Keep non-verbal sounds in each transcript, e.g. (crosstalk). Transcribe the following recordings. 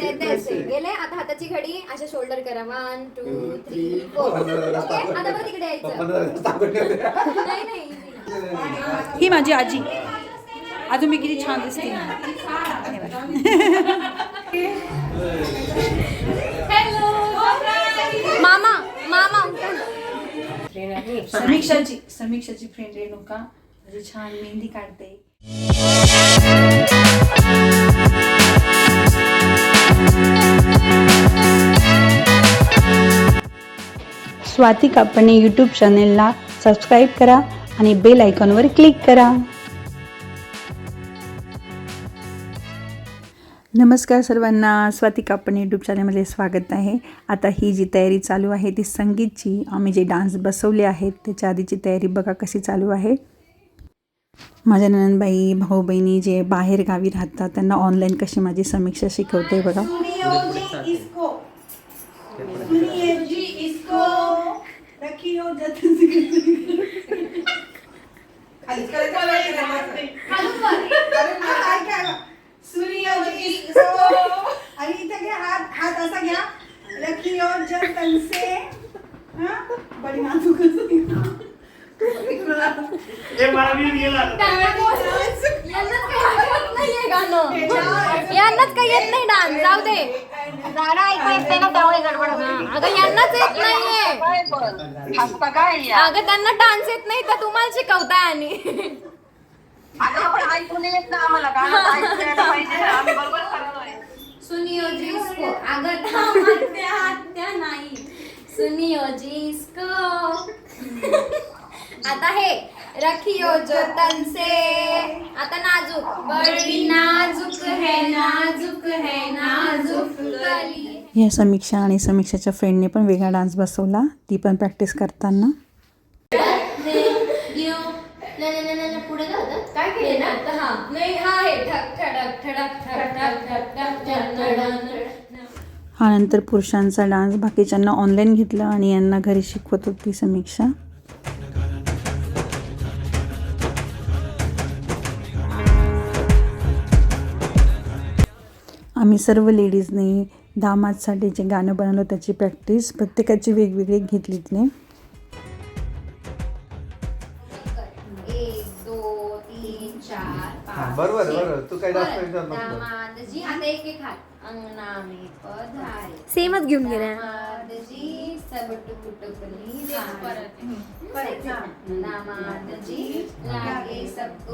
असे असे गेले आता हाताची घडी अशा शोल्डर करा. वन टू थ्री फोर आता बघ तिकडे यायचं. (laughs) नाही नाही easy. ही माझी आजी. अजून मी किती छान दिसते. मामा मामा समीक्षाची समीक्षाची फ्रेंड रेणुका छान मेहंदी काढते. स्वाती कापणे यूट्यूब चॅनेलला सबस्क्राईब करा आणि बेल आयकॉनवर क्लिक करा. नमस्कार सर्वांना स्वाती कापणे यूट्यूब चॅनलमध्ये स्वागत आहे. आता ही जी तयारी चालू आहे ती संगीतची. आम्ही जे डान्स बसवले आहेत त्याच्या आधीची तयारी बघा कशी चालू आहे. माझ्या ननंदबाई भाऊ बहिणी जे बाहेर गावी राहतात त्यांना ऑनलाईन कशी माझी समीक्षा शिकवते बघा. रखी हो जतन से खाली करायचं सुनियो जी इसको आणि इथं घ्या हात हात असा घ्या. रखी हो? हा बडी नाजूक यांनाच काही येत नाहीये गाणं. यांनाच काही येत नाही डान्स. हा, अगं यांनाच येत नाहीये. अगं त्यांना डान्स येत नाही तर तुम्हाला शिकवताय आणि सुनियो जिसको. अगं थांबत्या हात्या नाही. सुनियो जिसको. आता हे रखियो जतन से आता नाजुक. बड़ी नाजुक है नाजुक है नाजुक कली या समीक्षा आणि समीक्षाच्या फ्रेंडने पण वेगळा डान्स बसवला. ती पण प्रॅक्टिस करताना. हा हा नंतर पुरुषांचा डान्स बाकीच्यांना ऑनलाईन घेतलं आणि यांना घरी शिकवत होती समीक्षा. आम्ही सर्व लेडीजने दामादसाठी जे गाणं बनवलं त्याची प्रॅक्टिस प्रत्येकाची वेगवेगळी दोन तीन बरोबर. बरोबर. तू जास्त. विचार नको. सेमच घेऊन गेल्या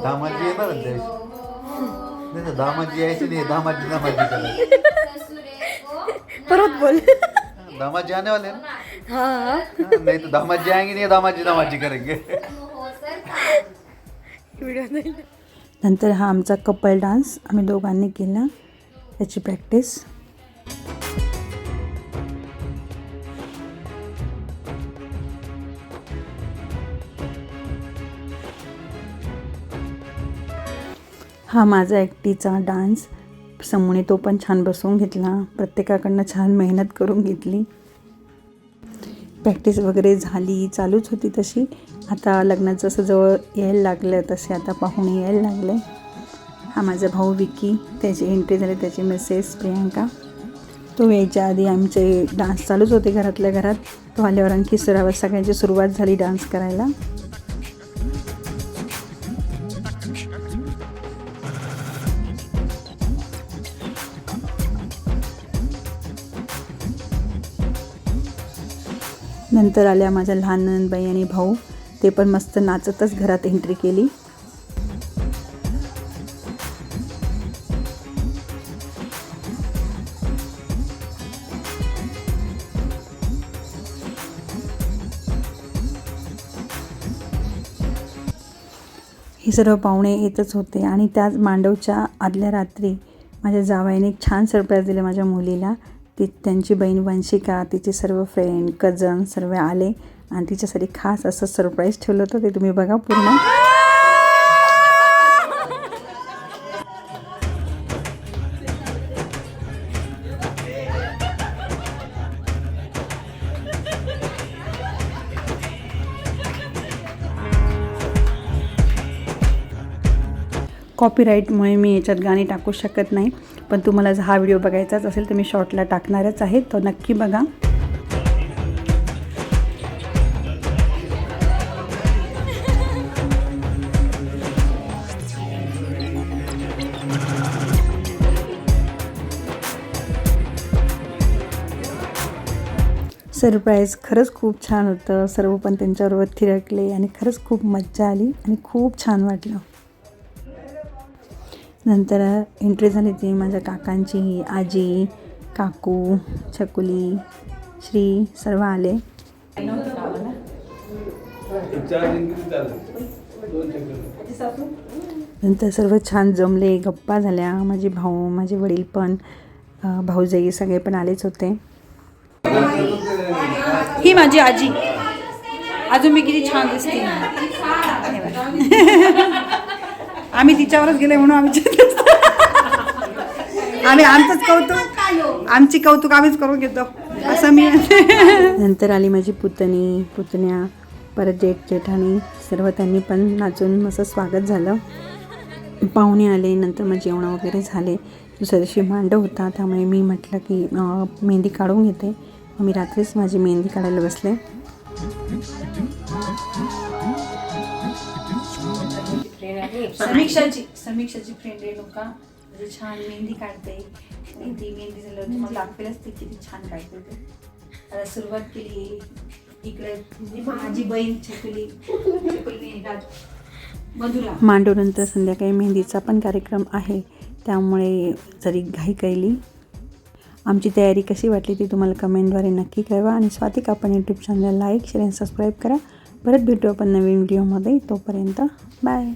दामाजी येणार दामाजी यायची नाही, दामाजी दामाजी परत बोल. दामाजी आने वाले हैं ना? हाँ. हाँ, नहीं तो दामाजी आएंगे नहीं दामाजी दामाजी करेंगे. हो नंतर हा आमचा कपल डान्स आम्ही दोघांनी केला. त्याची प्रॅक्टिस. हा माझा एकटीचा डान्स. समूने तो पण छान बसवून घेतला. प्रत्येकाकडनं छान मेहनत करून घेतली. प्रॅक्टिस वगैरे झाली चालूच होती तशी. आता लग्नाचं असं जवळ यायला लागलं तसे आता पाहुणे यायला लागले हा माझा भाऊ विकी त्याची एंट्री झाली त्याची मिसेस प्रियांका. तो यायच्या आधी आमचे डान्स चालूच होते घरातल्या घरात. तो आल्यावर आणखी सराव सगळ्यांची सुरुवात झाली डान्स करायला. नंतर आल्या माझ्या लहान नंदबाई आणि भाऊ. ते पण मस्त नाचतच घरात एंट्री केली. हे सर्व पाहुणे येतच होते आणि त्याच मांडवच्या आदल्या रात्री माझ्या जावयाने एक छान सरप्राईज दिले माझ्या मुलीला. ती त्यांची बहीण वंशिका तिचे सर्व फ्रेंड कझन सर्व आले आणि तिच्यासाठी खास असं सरप्राईज ठेवलं होतं. ते तुम्ही बघा पूर्ण. कॉपीराईटमुळे मी याच्यात गाणी टाकू शकत नाही. पण तुम्हाला जर हा व्हिडिओ बघायचाच असेल तर मी शॉर्टला टाकणारच आहे. तो नक्की बघा. सरप्राईज खरंच खूप छान होतं. सर्व पण त्यांच्याबरोबर थिरकले आणि खरंच खूप मज्जा आली आणि खूप छान वाटलं. नंतर एंट्री झाली ती माझ्या काकांची आजी काकू छकुली श्री सर्व आले. नंतर सर्व छान जमले गप्पा झाल्या. माझे भाऊ माझे वडील पण भाऊजाई सगळे पण आलेच होते. ही माझी आजी. अजून मी किती छान दिसते. आम्ही तिच्यावरच गेले म्हणून आम्ही आम्ही आमचंच कौतुक आमची कौतुक आम्हीच करून घेतो. असं मी नंतर आली माझी पुतणी. पुतण्या परत जेठ जेठाणी सर्व त्यांनी पण नाचून मस्त स्वागत झालं. पाहुणे आले नंतर मग जेवण वगैरे झाले. दुसऱ्या दिवशी मांडव होता त्यामुळे मी म्हटलं की मेहंदी काढून घेते. मग मी रात्रीच माझी मेहंदी काढायला बसले. समीक्षाची समीक्षाची फ्रेंड रेणुका म्हणजे छान मेहंदी काढते. ती मेहंदी झाल्यावर तुम्हाला दाखवेलच ती किती छान काढते ते. आता सुरुवात केली. इकडे माझी बहीण छकुली. छकुली राज- मधुरा. मांडवनंतर संध्याकाळी मेहंदीचा पण कार्यक्रम आहे. त्यामुळे जरी घाई कैली आमची तयारी कशी वाटली ती तुम्हाला कमेंटद्वारे नक्की कळवा. आणि स्वातिक आपण यूट्यूब चॅनल लाईक शेअर आणि सबस्क्राईब करा. परत भेटू आपण नवीन व्हिडिओमध्ये तोपर्यंत बाय